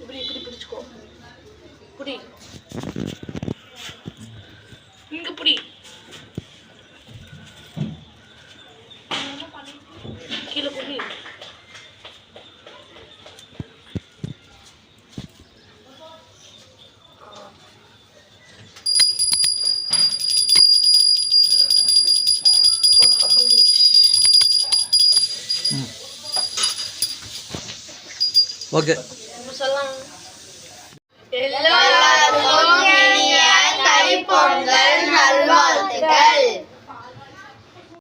இப்படி இப்படி பிடிச்சுக்கோ புடி இங்க புடி கீழே புடி Wag. Hello.